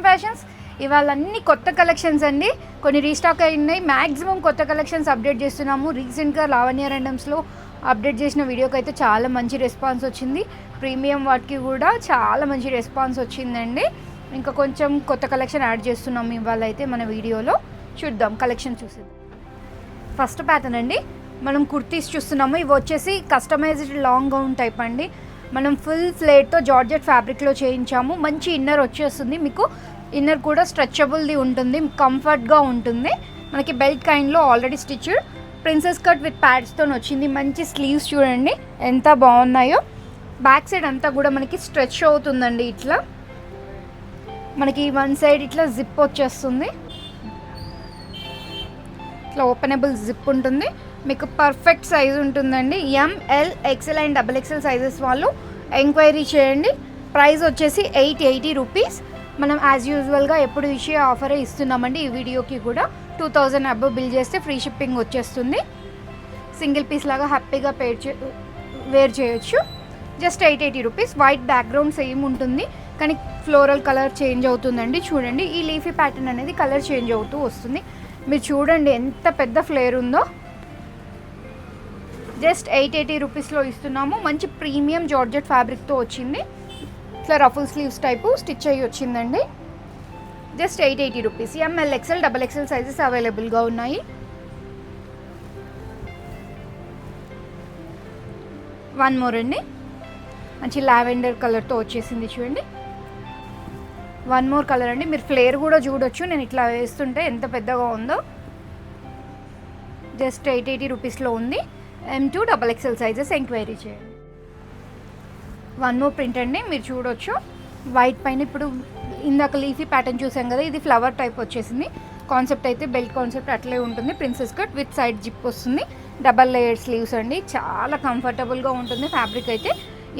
Welcome fashions ఇవాళ అన్ని కొత్త కలెక్షన్స్ అండి. కొన్ని రీస్టాక్ అయినాయి. మ్యాక్సిమం కొత్త కలెక్షన్స్ అప్డేట్ చేస్తున్నాము. రీసెంట్గా లావణ్య రెండమ్స్లో అప్డేట్ చేసిన వీడియోకి అయితే చాలా మంచి రెస్పాన్స్ వచ్చింది. ప్రీమియం వాటికి కూడా చాలా మంచి రెస్పాన్స్ వచ్చిందండి. ఇంకా కొంచెం కొత్త కలెక్షన్ యాడ్ చేస్తున్నాము ఇవాళ అయితే మన వీడియోలో చూద్దాం కలెక్షన్ చూసేద్దాం. ఫస్ట్ ప్యాటర్న్ అండి. మనం కుర్తీస్ చూస్తున్నాము. ఇవి వచ్చేసి కస్టమైజ్డ్ లాంగ్ గౌన్ టైప్ అండి. మనం ఫుల్ ఫ్లేట్తో జార్జెట్ ఫ్యాబ్రిక్లో చేయించాము. మంచి ఇన్నర్ వచ్చేస్తుంది. మీకు ఇన్నర్ కూడా స్ట్రెచబుల్ది ఉంటుంది. కంఫర్ట్గా ఉంటుంది. మనకి belt కైండ్లో already stitch princess cut with ప్యాడ్స్తో వచ్చింది. మంచి స్లీవ్స్ చూడండి. ఎంత బాగున్నాయో. బ్యాక్ సైడ్ అంతా కూడా మనకి స్ట్రెచ్ అవుతుందండి ఇట్లా. మనకి వన్ సైడ్ ఇట్లా జిప్ వచ్చేస్తుంది. ఇట్లా ఓపెనబుల్ జిప్ ఉంటుంది. మీకు పర్ఫెక్ట్ సైజ్ ఉంటుందండి. M L XL and double XL sizes వాళ్ళు ఎంక్వైరీ చేయండి. ప్రైస్ వచ్చేసి ఎయిట్ ఎయిటీ రూపీస్ మనం యాజ్ యూజువల్గా ఎప్పుడు ఇచ్చే ఆఫరే ఇస్తున్నామండి ఈ వీడియోకి కూడా. టూ థౌజండ్ అబవ్ బిల్ చేస్తే ఫ్రీ షిప్పింగ్ వచ్చేస్తుంది. సింగిల్ పీస్ లాగా హ్యాపీగా పేర్ చే వేర్ చేయొచ్చు. Just eight eighty rupees white background same ఉంటుంది. కానీ ఫ్లోరల్ కలర్ చేంజ్ అవుతుందండి. చూడండి. ఈ లీఫీ ప్యాటర్న్ అనేది కలర్ చేంజ్ అవుతూ వస్తుంది. మీరు చూడండి ఎంత పెద్ద ఫ్లేర్ ఉందో. జస్ట్ ఎయిట్ ఎయిటీ రూపీస్లో ఇస్తున్నాము. మంచి ప్రీమియం జార్జెట్ ఫ్యాబ్రిక్తో వచ్చింది. ఇట్లా రఫుల్ స్లీవ్స్ టైపు స్టిచ్ అయ్యి వచ్చిందండి. Just eight eighty rupees. M L XL double XL sizes అవైలబుల్గా ఉన్నాయి. వన్ మోర్ అండి. మంచి లావెండర్ కలర్తో వచ్చేసింది చూడండి. వన్ మోర్ కలర్ అండి. మీరు ఫ్లేర్ కూడా చూడొచ్చు. నేను ఇట్లా వేస్తుంటే ఎంత పెద్దగా ఉందో. జస్ట్ ఎయిట్ ఎయిటీ రూపీస్లో ఉంది. M to double XL sizes enquiry చేయండి. వన్ మోర్ ప్రింట్ అండి మీరు చూడొచ్చు. వైట్ పైన ఇప్పుడు ఇందాక లీఫీ ప్యాటర్న్ చూసాం కదా ఇది ఫ్లవర్ టైప్ వచ్చేసింది. కాన్సెప్ట్ అయితే బెల్ట్ కాన్సెప్ట్ అట్లే ఉంటుంది. Princess cut with side zip వస్తుంది. డబల్ లేయర్ స్లీవ్స్ అండి. చాలా కంఫర్టబుల్గా ఉంటుంది ఫ్యాబ్రిక్ అయితే.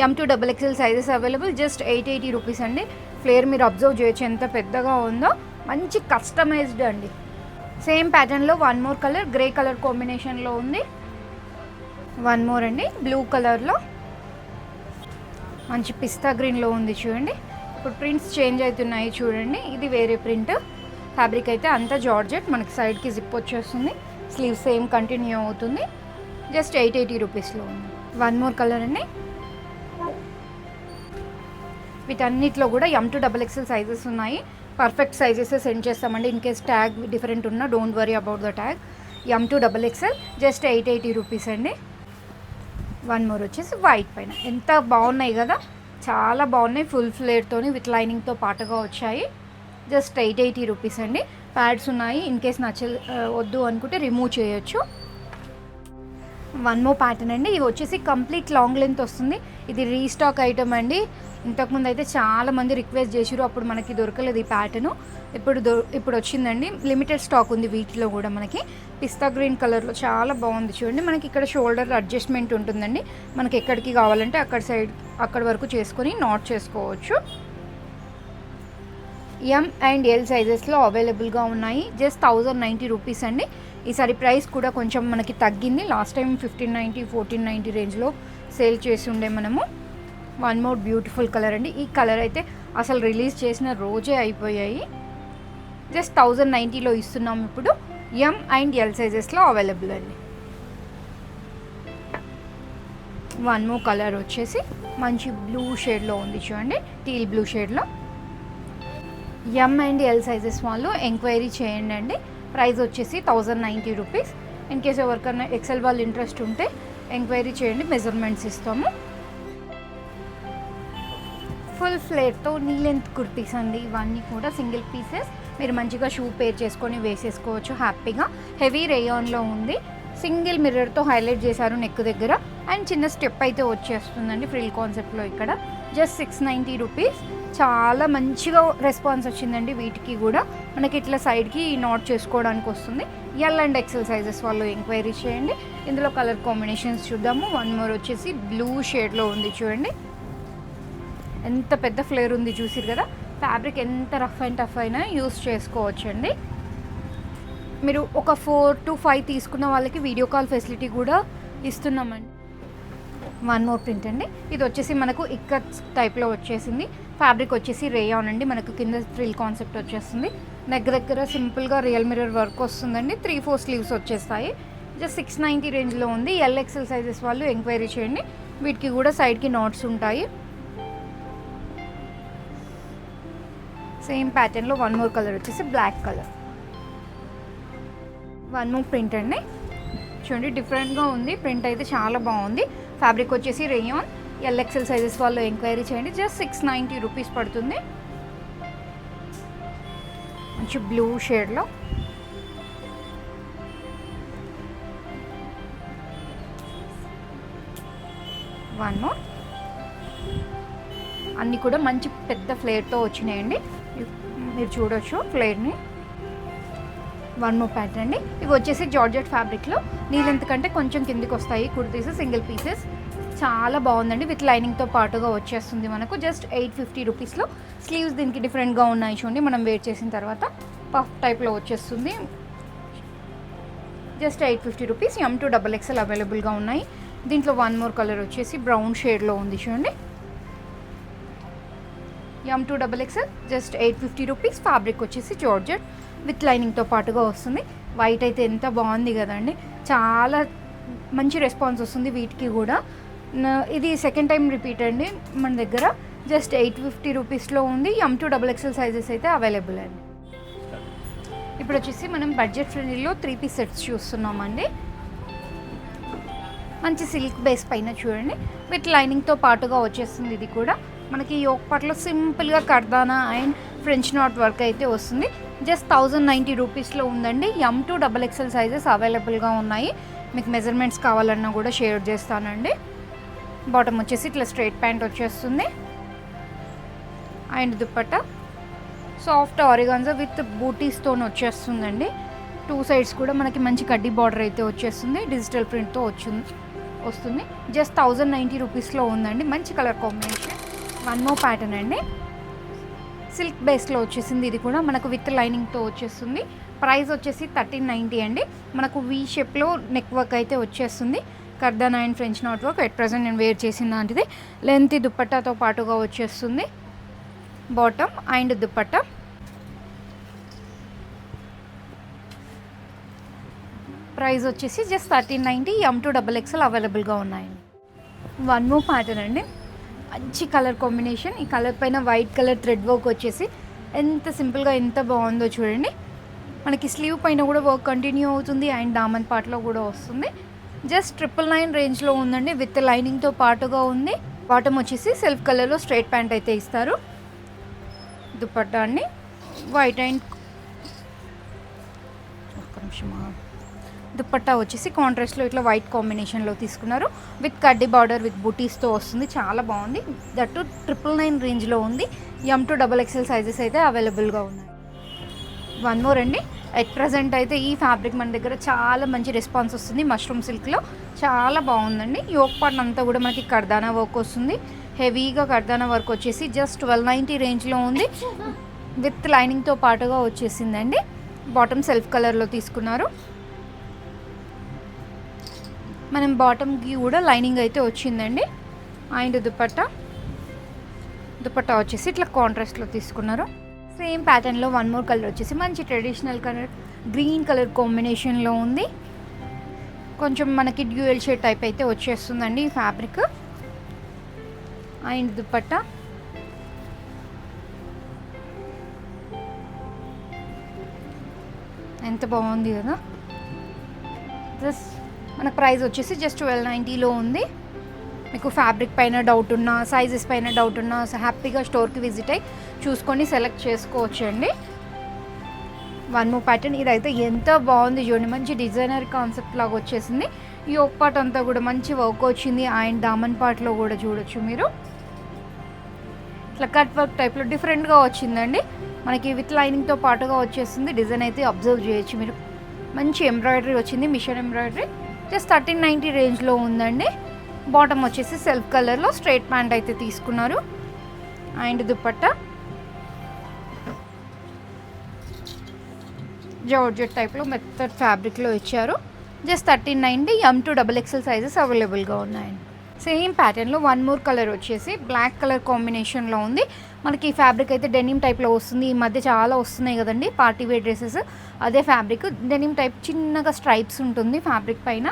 M to double XL sizes available just eight eighty rupees అండి. ఫ్లేర్ మీరు అబ్జర్వ్ చేయొచ్చు ఎంత పెద్దగా ఉందో. మంచి కస్టమైజ్డ్ అండి. సేమ్ ప్యాటర్న్లో one more colour grey colour కాంబినేషన్లో ఉంది. వన్ మోర్ అండి. బ్లూ కలర్లో మంచి పిస్తా గ్రీన్లో ఉంది చూడండి. ఇప్పుడు ప్రింట్స్ చేంజ్ అవుతున్నాయి చూడండి. ఇది వేరే ప్రింట్ ఫ్యాబ్రిక్ అయితే అంతా జార్జెట్ మనకి సైడ్కి జిప్ వచ్చేస్తుంది. స్లీవ్ సేమ్ కంటిన్యూ అవుతుంది. జస్ట్ ఎయిట్ ఎయిటీ రూపీస్లో ఉంది. వన్ మోర్ కలర్ అండి. వీటన్నిటిలో కూడా M to double XL sizes ఉన్నాయి. పర్ఫెక్ట్ సైజెస్ సెండ్ చేస్తామండి. ఇన్ కేస్ ట్యాగ్ డిఫరెంట్ ఉన్నా don't worry about the tag M to double XL just eight eighty rupees అండి. One more వచ్చేసి వైట్ పైన. ఎంత బాగున్నాయి కదా? చాలా బాగున్నాయి. ఫుల్ ఫ్లేర్తో విత్ లైనింగ్తో పాటుగా వచ్చాయి. జస్ట్ ఎయిట్ ఎయిటీ రూపీస్ అండి. ప్యాడ్స్ ఉన్నాయి. ఇన్ కేస్ నచ్చ వద్దు అనుకుంటే రిమూవ్ చేయొచ్చు. వన్ మో ప్యాటర్న్ అండి. ఇది వచ్చేసి కంప్లీట్ లాంగ్ లెంత్ వస్తుంది. ఇది రీస్టాక్ ఐటమ్ అండి. ఇంతకుముందు అయితే చాలా మంది రిక్వెస్ట్ చేసిరు అప్పుడు మనకి దొరకలేదు ఈ ప్యాటర్న్. ఇప్పుడు దొ ఇప్పుడు వచ్చిందండి. లిమిటెడ్ స్టాక్ ఉంది వీటిలో కూడా మనకి. పిస్తా గ్రీన్ కలర్లో చాలా బాగుంది చూడండి. మనకి ఇక్కడ షోల్డర్ అడ్జస్ట్మెంట్ ఉంటుందండి. మనకి ఎక్కడికి కావాలంటే అక్కడ సైడ్ అక్కడ వరకు చేసుకొని నాట్ చేసుకోవచ్చు. ఎం అండ్ ఎల్ సైజెస్లో అవైలబుల్గా ఉన్నాయి. జస్ట్ థౌజండ్ నైంటీ రూపీస్ అండి. ఈసారి ప్రైస్ కూడా కొంచెం మనకి తగ్గింది. Last time fifteen ninety fourteen ninety రేంజ్లో సేల్ చేసి ఉండే మనము. వన్ మోర్ బ్యూటిఫుల్ కలర్ అండి. ఈ కలర్ అయితే అసలు రిలీజ్ చేసిన రోజే అయిపోయాయి. జస్ట్ థౌజండ్ నైంటీలో ఇస్తున్నాం ఇప్పుడు. ఎం అండ్ ఎల్ సైజెస్లో అవైలబుల్ అండి. వన్ మో కలర్ వచ్చేసి మంచి బ్లూ షేడ్లో ఉంది చూడండి. టీల్ బ్లూ షేడ్లో ఎం అండ్ ఎల్ సైజెస్ వాళ్ళు ఎంక్వైరీ చేయండి అండి. ప్రైస్ వచ్చేసి thousand ninety rupees. In case ఎవరికైనా ఎక్సెల్ వాళ్ళు ఇంట్రెస్ట్ ఉంటే ఎంక్వైరీ చేయండి మెజర్మెంట్స్ ఇస్తాము. ఫుల్ ఫ్లేట్తో నీ లెంత్ కుర్తీస్ అండి. ఇవన్నీ కూడా సింగిల్ పీసెస్. మీరు మంచిగా షూ పేర్ చేసుకొని వేసేసుకోవచ్చు హ్యాపీగా. హెవీ రేయాన్లో ఉంది. సింగిల్ మిర్రర్తో హైలైట్ చేశారు నెక్ దగ్గర. అండ్ చిన్న స్టెప్ అయితే వచ్చేస్తుందండి ఫ్రిల్ కాన్సెప్ట్లో ఇక్కడ. జస్ట్ సిక్స్ నైంటీ రూపీస్ చాలా మంచిగా రెస్పాన్స్ వచ్చిందండి వీటికి కూడా. మనకి ఇట్లా సైడ్కి నాట్ చేసుకోవడానికి వస్తుంది. ఎల్ అండ్ ఎక్సెల్ సైజెస్ వాళ్ళు ఎంక్వైరీ చేయండి. ఇందులో కలర్ కాంబినేషన్స్ చూద్దాము. వన్ మోర్ వచ్చేసి బ్లూ షేడ్లో ఉంది చూడండి. ఎంత పెద్ద ఫ్లేర్ ఉంది చూసిరు కదా. ఫ్యాబ్రిక్ ఎంత రఫ్ అండ్ టఫ్ అయినా యూస్ చేసుకోవచ్చండి. మీరు ఒక ఫోర్ టు ఫైవ్ తీసుకున్న వాళ్ళకి వీడియో కాల్ ఫెసిలిటీ కూడా ఇస్తున్నామండి. వన్ మోర్ ప్రింట్ అండి. ఇది వచ్చేసి మనకు ఇక్కత్ టైప్లో వచ్చేసింది. ఫ్యాబ్రిక్ వచ్చేసి రేయాన్ అండి. మనకు కింద ఫ్రిల్ కాన్సెప్ట్ వచ్చేస్తుంది. నెక్ దగ్గర సింపుల్గా రియల్ మిరర్ వర్క్ వస్తుందండి. త్రీ ఫోర్ స్లీవ్స్ వచ్చేస్తాయి. జస్ట్ సిక్స్ నైంటీ రేంజ్లో ఉంది. ఎల్ఎక్సెల్ సైజెస్ వాళ్ళు ఎంక్వైరీ చేయండి. వీటికి కూడా సైడ్కి నాట్స్ ఉంటాయి. సేమ్ ప్యాటర్న్లో వన్ మోర్ కలర్ వచ్చేసి black colour. One more print అండి. చూడండి డిఫరెంట్గా ఉంది. ప్రింట్ అయితే చాలా బాగుంది. ఫ్యాబ్రిక్ వచ్చేసి రేయోన్. ఎల్ఎక్సెల్ సైజెస్ వాళ్ళు ఎంక్వైరీ చేయండి. జస్ట్ సిక్స్ నైంటీ రూపీస్ పడుతుంది. మంచి బ్లూ షేడ్లో. One more. అన్నీ కూడా మంచి పెద్ద ఫ్లేట్తో వచ్చినాయండి. మీరు చూడొచ్చు ఫ్లేట్ని వన్ మో ప్యాటర్న్ అండి. ఇవి వచ్చేసి జార్జెట్ ఫ్యాబ్రిక్లో. నీళ్ళెంత కంటే కొంచెం కిందికి వస్తాయి కుర్తీస్ సింగిల్ పీసెస్. చాలా బాగుందండి. విత్ లైనింగ్తో పాటుగా వచ్చేస్తుంది మనకు. జస్ట్ ఎయిట్ ఫిఫ్టీ రూపీస్లో. స్లీవ్స్ దీనికి డిఫరెంట్గా ఉన్నాయి చూడండి. మనం వేర్ చేసిన తర్వాత పఫ్ టైప్లో వచ్చేస్తుంది. Just eight fifty rupees. M to double XL అవైలబుల్గా ఉన్నాయి. దీంట్లో వన్ మోర్ కలర్ వచ్చేసి బ్రౌన్ షేడ్లో ఉంది చూడండి. M to double XL just eight fifty rupees. Fabric వచ్చేసి జార్జెట్. విత్ లైనింగ్తో పాటుగా వస్తుంది. వైట్ అయితే ఎంత బాగుంది కదండి. చాలా మంచి రెస్పాన్స్ వస్తుంది వీటికి కూడా. ఇది సెకండ్ టైం రిపీట్ అండి. మన దగ్గర జస్ట్ ఎయిట్ ఫిఫ్టీ రూపీస్లో ఉంది. M two double XL sizes అయితే అవైలబుల్ అండి. ఇప్పుడు వచ్చేసి మనం బడ్జెట్ ఫ్రెండ్లీలో త్రీ పీస్ సెట్స్ చూస్తున్నామండి. మంచి సిల్క్ బేస్ పైన చూడండి. విత్ లైనింగ్తో పాటుగా వచ్చేస్తుంది ఇది కూడా. మనకి యోక్ పట్ల సింపుల్గా కర్దానా అండ్ ఫ్రెంచ్ నాట్ వర్క్ అయితే వస్తుంది. జస్ట్ థౌజండ్ నైంటీ రూపీస్లో ఉందండి. M to double XL sizes అవైలబుల్గా ఉన్నాయి. మీకు మెజర్మెంట్స్ కావాలన్నా కూడా షేర్ చేస్తానండి. బాటమ్ వచ్చేసి ఇట్లా స్ట్రైట్ ప్యాంట్ వచ్చేస్తుంది. And dupatta. Soft organza with బూటీస్తో వచ్చేస్తుందండి. టూ సైడ్స్ కూడా మనకి మంచి కడ్డీ బార్డర్ అయితే వచ్చేస్తుంది. డిజిటల్ ప్రింట్తో వచ్చింది వస్తుంది. జస్ట్ థౌజండ్ నైంటీ రూపీస్లో ఉందండి. మంచి colour combination. One more pattern అండి. సిల్క్ బేస్లో వచ్చేసింది ఇది కూడా మనకు విత్ లైనింగ్తో వచ్చేస్తుంది. ప్రైస్ వచ్చేసి థర్టీన్ నైంటీ అండి. మనకు వీ షేప్లో నెక్ వర్క్ అయితే వచ్చేస్తుంది. కర్దానా and French knot work at present నేను వేర్ చేసిన దాంటిది. లెంత్ దుప్పట్టాతో పాటుగా వచ్చేస్తుంది. Bottom and dupatta. ప్రైస్ వచ్చేసి just thirteen ninety M to double XL అవైలబుల్గా ఉన్నాయండి. వన్ మో ప్యాటర్న్ అండి. మంచి కలర్ కాంబినేషన్. ఈ కలర్ పైన వైట్ కలర్ థ్రెడ్ వర్క్ వచ్చేసి ఎంత సింపుల్గా ఎంత బాగుందో చూడండి. మనకి స్లీవ్ పైన కూడా వర్క్ కంటిన్యూ అవుతుంది అండ్ దామన్ పార్ట్లో కూడా వస్తుంది. జస్ట్ ట్రిపుల్ నైన్ రేంజ్లో ఉందండి. విత్ లైనింగ్తో పాటుగా ఉంది. బాటమ్ వచ్చేసి సెల్ఫ్ కలర్లో స్ట్రైట్ ప్యాంట్ అయితే ఇస్తారు. దుపట్టా అండి. వైట్ అండ్ ఒక్క నిమిషమా. దుప్పట్టా వచ్చేసి కాంట్రాస్ట్లో ఇట్లా వైట్ కాంబినేషన్లో తీసుకున్నారు. విత్ కడ్డీ బార్డర్ విత్ బుటీస్తో వస్తుంది. చాలా బాగుంది. దట్టు ట్రిపుల్ నైన్ రేంజ్లో ఉంది. M to double XL sizes అయితే అవైలబుల్గా ఉన్నాయి. వన్ మోర్ అండి. ఎట్ ప్రజెంట్ అయితే ఈ ఫ్యాబ్రిక్ మన దగ్గర చాలా మంచి రెస్పాన్స్ వస్తుంది మష్రూమ్ సిల్క్లో చాలా బాగుందండి. యోక్ పార్ట్ అంతా కూడా మనకి కర్దానా వర్క్ వస్తుంది. హెవీగా కర్దానా వర్క్ వచ్చేసి జస్ట్ ట్వెల్వ్ నైంటీ రేంజ్లో ఉంది. విత్ లైనింగ్తో పాటుగా వచ్చేసిందండి. బాటమ్ సెల్ఫ్ కలర్లో తీసుకున్నారు. మనం బాటమ్కి కూడా లైనింగ్ అయితే వచ్చిందండి. అండ్ దుపట్టా. దుపట్టా వచ్చేసి ఇట్లా కాంట్రాస్ట్లో తీసుకున్నారు. సేమ్ ప్యాటర్న్లో వన్ మోర్ కలర్ వచ్చేసి మంచి ట్రెడిషనల్ కలర్ గ్రీన్ కలర్ కాంబినేషన్లో ఉంది. కొంచెం మనకి డ్యూయల్ షేడ్ టైప్ అయితే వచ్చేస్తుందండి ఈ ఫ్యాబ్రిక్ అండ్ దుపట్టా. ఎంత బాగుంది కదా. జస్ట్ మన ప్రైస్ వచ్చేసి జస్ట్ ట్వెల్వ్ నైంటీలో ఉంది. మీకు ఫ్యాబ్రిక్ పైన డౌట్ ఉన్నా సైజెస్ పైన డౌట్ ఉన్నా హ్యాపీగా స్టోర్కి విజిట్ అయ్యి చూసుకొని సెలెక్ట్ చేసుకోవచ్చు అండి వన్ మూ ప్యాటర్న్ ఇదైతే ఎంత బాగుంది చూడండి. మంచి డిజైనర్ కాన్సెప్ట్ లాగా వచ్చేసింది. ఈ ఒక పార్ట్ అంతా కూడా మంచి వర్క్ వచ్చింది. అండ్ దామన్ పార్ట్లో కూడా చూడొచ్చు మీరు. ఇట్లా కట్ వర్క్ టైప్లో డిఫరెంట్గా వచ్చిందండి. మనకి విత్ లైనింగ్తో పాటుగా వచ్చేస్తుంది డిజైన్ అయితే అబ్జర్వ్ చేయొచ్చు మీరు. మంచి ఎంబ్రాయిడరీ వచ్చింది. Machine embroidery just thirteen ninety రేంజ్లో ఉందండి. బాటమ్ వచ్చేసి సెల్ఫ్ కలర్లో స్ట్రైట్ ప్యాంట్ అయితే తీసుకున్నారు. అండ్ దుప్పట్ట జార్జెట్ టైప్లో మెత్తడ్ ఫ్యాబ్రిక్లో ఇచ్చారు. Just thirteen ninety M to double XL sizes అవైలబుల్గా ఉన్నాయండి. సేమ్ ప్యాటర్న్లో వన్ మోర్ కలర్ వచ్చేసి బ్లాక్ కలర్ కాంబినేషన్లో ఉంది. మనకి ఈ ఫ్యాబ్రిక్ అయితే డెనిమ్ టైప్లో వస్తుంది. ఈ మధ్య చాలా వస్తున్నాయి కదండి పార్టీ వేర్ డ్రెస్సెస్. అదే ఫ్యాబ్రిక్ డెనిమ్ టైప్ చిన్నగా స్ట్రైప్స్ ఉంటుంది ఫ్యాబ్రిక్ పైన.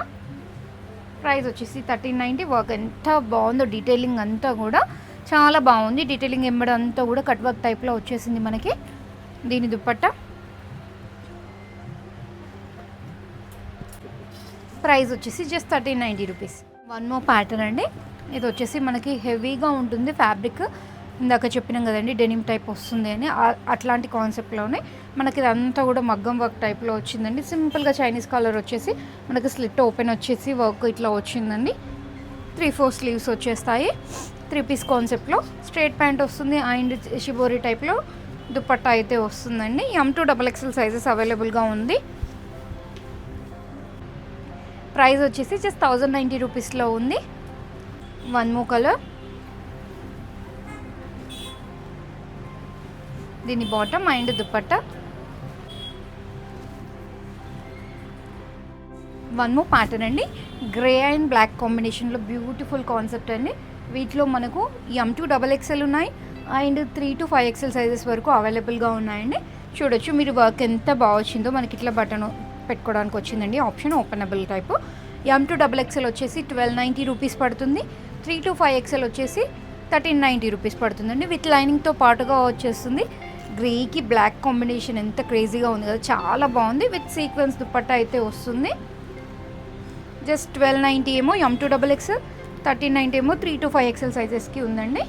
ప్రైస్ వచ్చేసి థర్టీన్ నైంటీ. వర్క్ ఎంత బాగుందో డీటెయిలింగ్ అంతా కూడా. చాలా బాగుంది. డీటెయిలింగ్ ఎంబడి అంతా కూడా కట్ వర్క్ టైప్లో వచ్చేసింది మనకి. దీని దుప్పట్ట. ప్రైస్ వచ్చేసి just thirteen ninety rupees. One more pattern అండి. ఇది వచ్చేసి మనకి హెవీగా ఉంటుంది ఫ్యాబ్రిక్. ఇందాక చెప్పినాం కదండి డెనిమ్ టైప్ వస్తుంది అని. అట్లాంటి కాన్సెప్ట్లోనే మనకి ఇదంతా కూడా మగ్గం వర్క్ టైప్లో వచ్చిందండి. సింపుల్గా చైనీస్ కలర్ వచ్చేసి మనకి స్లిట్ ఓపెన్ వచ్చేసి వర్క్ ఇట్లా వచ్చిందండి. త్రీ ఫోర్ స్లీవ్స్ వచ్చేస్తాయి. త్రీ పీస్ కాన్సెప్ట్లో స్ట్రేట్ ప్యాంట్ వస్తుంది అండ్ షిబోరీ టైప్లో దుపట్టా అయితే వస్తుందండి. M to double XL sizes అవైలబుల్గా ఉంది. ప్రైస్ వచ్చేసి జస్ట్ థౌజండ్ నైంటీ రూపీస్లో ఉంది. వన్ మో కలర్ దీని bottom and dupatta one more pattern అండి. గ్రే అండ్ బ్లాక్ కాంబినేషన్లో బ్యూటిఫుల్ కాన్సెప్ట్ అండి. వీటిలో మనకు ఎం టూ డబల్ ఎక్సెల్ ఉన్నాయి. And three to five XL sizes వరకు అవైలబుల్గా ఉన్నాయండి. చూడొచ్చు మీరు వర్క్ ఎంత బాగా వచ్చిందో మనకి ఇట్లా బటన్ పెట్టుకోవడానికి వచ్చిందండి. Option openable type. M to double XL వచ్చేసి ట్వెల్వ్ నైంటీ రూపీస్ పడుతుంది. త్రీ టు ఫైవ్ ఎక్స్ఎల్ వచ్చేసి థర్టీన్ నైంటీ రూపీస్ పడుతుందండి. విత్ లైనింగ్తో పాటుగా వచ్చేస్తుంది. గ్రేకి బ్లాక్ కాంబినేషన్ ఎంత క్రేజీగా ఉంది కదా చాలా బాగుంది. విత్ సీక్వెన్స్ దుప్పట్ట అయితే వస్తుంది. జస్ట్ ట్వెల్వ్ నైంటీ ఏమో M to double XL thirteen ninety ఏమో త్రీ టు ఫైవ్ ఎక్స్ఎల్ సైజెస్కి ఉందండి.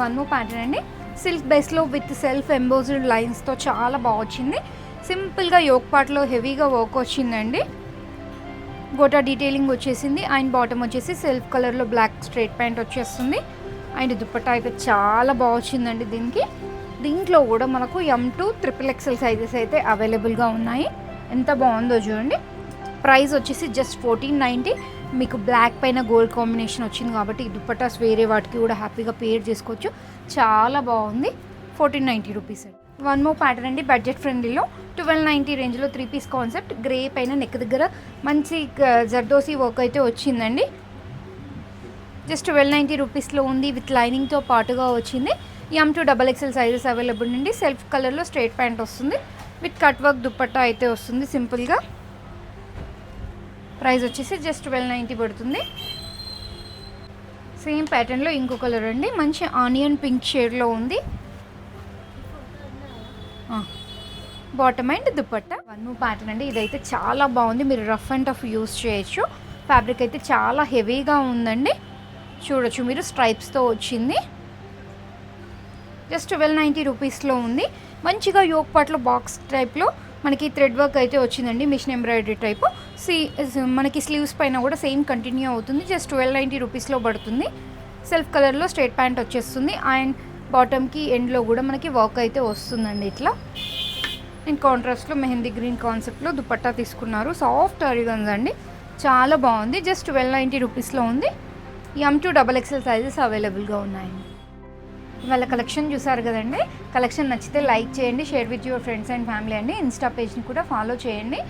వన్ మో ప్యాటర్న్ అండి. సిల్క్ బేస్లో విత్ సెల్ఫ్ ఎంబోజ్డ్ లైన్స్తో చాలా బాగా వచ్చింది. సింపుల్గా యోక్ పార్ట్లో హెవీగా వర్క్ వచ్చిందండి. గోటా డీటెయిలింగ్ వచ్చేసింది. అండ్ బాటమ్ వచ్చేసి సెల్ఫ్ కలర్లో బ్లాక్ స్ట్రైట్ ప్యాంట్ వచ్చేస్తుంది. అండ్ దుపట్టా అయితే చాలా బాగా వచ్చిందండి దీనికి. దీంట్లో కూడా మనకు M to triple XL sizes అయితే అవైలబుల్గా ఉన్నాయి. ఎంత బాగుందో చూడండి. ప్రైస్ వచ్చేసి జస్ట్ ఫోర్టీన్ నైంటీ మీకు బ్లాక్ పైన గోల్డ్ కాంబినేషన్ వచ్చింది కాబట్టి దుప్పటాస్ వేరే వాటికి కూడా హ్యాపీగా పేర్ చేసుకోవచ్చు. చాలా బాగుంది. ఫోర్టీన్ నైంటీ రూపీస్ అండి. వన్ మో ప్యాటర్న్ అండి బడ్జెట్ ఫ్రెండ్లీలో ట్వెల్వ్ నైంటీ రేంజ్లో త్రీ పీస్ కాన్సెప్ట్ గ్రే పైన నెక్ దగ్గర మంచి జర్దోసి వర్క్ అయితే వచ్చిందండి. జస్ట్ ట్వెల్వ్ నైంటీ రూపీస్లో ఉంది విత్ లైనింగ్తో పాటుగా వచ్చింది. M to double XL sizes available నుండి సెల్ఫ్ కలర్లో స్ట్రైట్ ప్యాంట్ వస్తుంది. విత్ కట్ వర్క్ దుప్పట్టా అయితే వస్తుంది సింపుల్గా. ప్రైస్ వచ్చేసి జస్ట్ ట్వెల్వ్ నైంటీ పడుతుంది. సేమ్ ప్యాటర్న్లో ఇంకో కలర్ అండి. మంచి ఆనియన్ పింక్ షేడ్లో ఉంది. Bottom and dupatta one more pattern అండి. ఇదైతే చాలా బాగుంది. మీరు రఫ్ అండ్ టఫ్ యూస్ చేయొచ్చు. ఫ్యాబ్రిక్ అయితే చాలా హెవీగా ఉందండి. చూడొచ్చు మీరు స్ట్రైప్స్తో వచ్చింది. జస్ట్ ట్వెల్వ్ నైంటీ రూపీస్లో ఉంది. మంచిగా యోక్ పట్ల బాక్స్ టైప్లో మనకి థ్రెడ్ వర్క్ అయితే వచ్చిందండి మిషన్ ఎంబ్రాయిడరీ టైపు. సి మనకి స్లీవ్స్ పైన కూడా సేమ్ కంటిన్యూ అవుతుంది జస్ట్ ట్వెల్వ్ నైంటీ రూపీస్లో పడుతుంది. సెల్ఫ్ కలర్లో స్ట్రైట్ ప్యాంట్ వచ్చేస్తుంది అండ్ బాటమ్కి ఎండ్లో కూడా మనకి వర్క్ అయితే వస్తుందండి ఇట్లా. అండ్ కాంట్రాస్ట్లో మెహందీ గ్రీన్ కాన్సెప్ట్లో దుపట్టా తీసుకున్నారు సాఫ్ట్ అరిగన్స్ అండి. చాలా బాగుంది జస్ట్ ట్వెల్వ్ నైంటీ రూపీస్లో ఉంది. M to double XL sizes అవైలబుల్గా ఉన్నాయండి. వాళ్ళ కలెక్షన్ చూసారు కదండి? కలెక్షన్ నచ్చితే లైక్ చేయండి share with your friends and family అండి. ఇన్స్టా పేజ్ని కూడా ఫాలో చేయండి.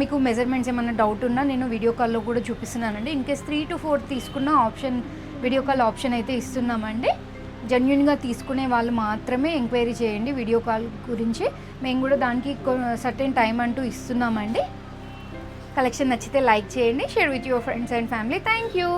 మీకు మెజర్మెంట్స్ ఏమైనా డౌట్ ఉన్నా నేను వీడియో కాల్లో కూడా చూపిస్తున్నానండి. In case three to four తీసుకున్న ఆప్షన్ వీడియో కాల్ ఆప్షన్ అయితే ఇస్తున్నామండి. జెన్యున్గా తీసుకునే వాళ్ళు మాత్రమే ఎంక్వైరీ చేయండి వీడియో కాల్ గురించి. మేము కూడా దానికి సర్టెన్ టైం అంటూ ఇస్తున్నామండి. కలెక్షన్ నచ్చితే లైక్ చేయండి share with your friends and family. Thank you